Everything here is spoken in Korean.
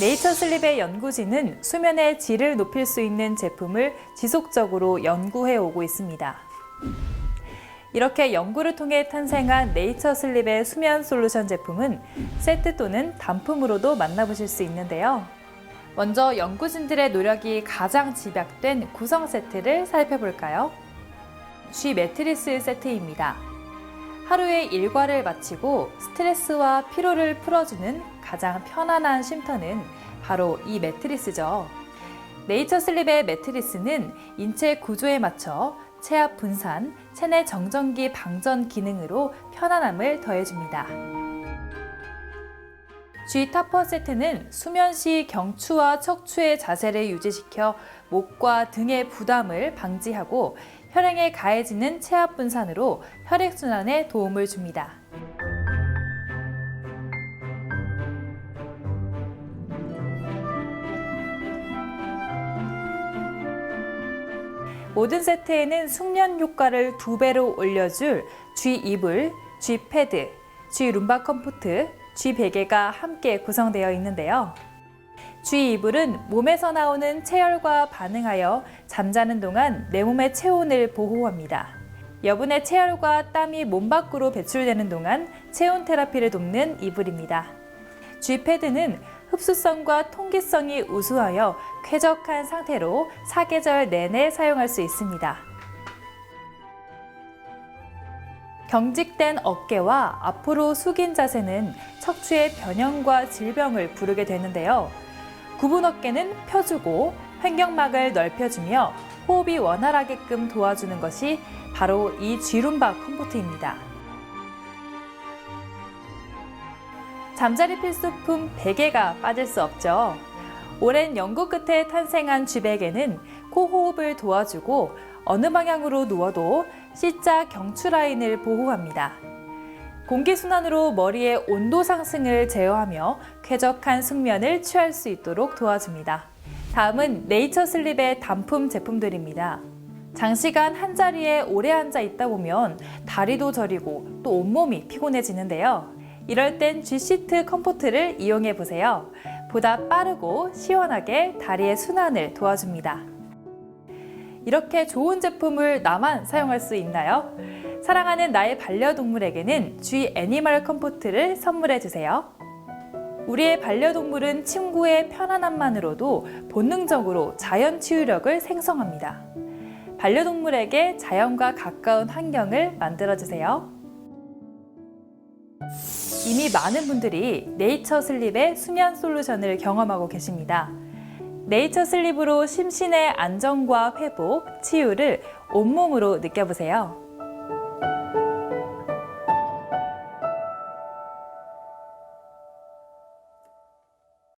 네이처 슬립의 연구진은 수면의 질을 높일 수 있는 제품을 지속적으로 연구해 오고 있습니다. 이렇게 연구를 통해 탄생한 네이처 슬립의 수면 솔루션 제품은 세트 또는 단품으로도 만나보실 수 있는데요. 먼저 연구진들의 노력이 가장 집약된 구성 세트를 살펴볼까요? G 매트리스 세트입니다. 하루의 일과를 마치고 스트레스와 피로를 풀어주는 가장 편안한 쉼터는 바로 이 매트리스죠. 네이처 슬립의 매트리스는 인체 구조에 맞춰 체압 분산, 체내 정전기 방전 기능으로 편안함을 더해줍니다. G 타퍼 세트는 수면 시 경추와 척추의 자세를 유지시켜 목과 등의 부담을 방지하고 혈행에 가해지는 체압 분산으로 혈액순환에 도움을 줍니다. 모든 세트에는 숙면 효과를 두 배로 올려줄 G 이불, G 패드, G 룸바 컴포트, G 베개가 함께 구성되어 있는데요. G 이불은 몸에서 나오는 체열과 반응하여 잠자는 동안 내 몸의 체온을 보호합니다. 여분의 체열과 땀이 몸 밖으로 배출되는 동안 체온 테라피를 돕는 이불입니다. G 패드는 흡수성과 통기성이 우수하여 쾌적한 상태로 사계절 내내 사용할 수 있습니다. 경직된 어깨와 앞으로 숙인 자세는 척추의 변형과 질병을 부르게 되는데요. 구분 어깨는 펴주고 횡격막을 넓혀주며 호흡이 원활하게끔 도와주는 것이 바로 이 쥐룸바 컴포트입니다. 잠자리 필수품 베개가 빠질 수 없죠. 오랜 연구 끝에 탄생한 쥐베개는 코 호흡을 도와주고 어느 방향으로 누워도 C자 경추 라인을 보호합니다. 공기순환으로 머리의 온도 상승을 제어하며 쾌적한 숙면을 취할 수 있도록 도와줍니다. 다음은 네이처 슬립의 단품 제품들입니다. 장시간 한 자리에 오래 앉아 있다 보면 다리도 저리고 또 온몸이 피곤해지는데요. 이럴 땐 G시트 컴포트를 이용해 보세요. 보다 빠르고 시원하게 다리의 순환을 도와줍니다. 이렇게 좋은 제품을 나만 사용할 수 있나요? 사랑하는 나의 반려동물에게는 G 애니멀 컴포트를 선물해 주세요. 우리의 반려동물은 친구의 편안함만으로도 본능적으로 자연 치유력을 생성합니다. 반려동물에게 자연과 가까운 환경을 만들어 주세요. 이미 많은 분들이 네이처 슬립의 수면 솔루션을 경험하고 계십니다. 네이처 슬립으로 심신의 안정과 회복, 치유를 온몸으로 느껴보세요.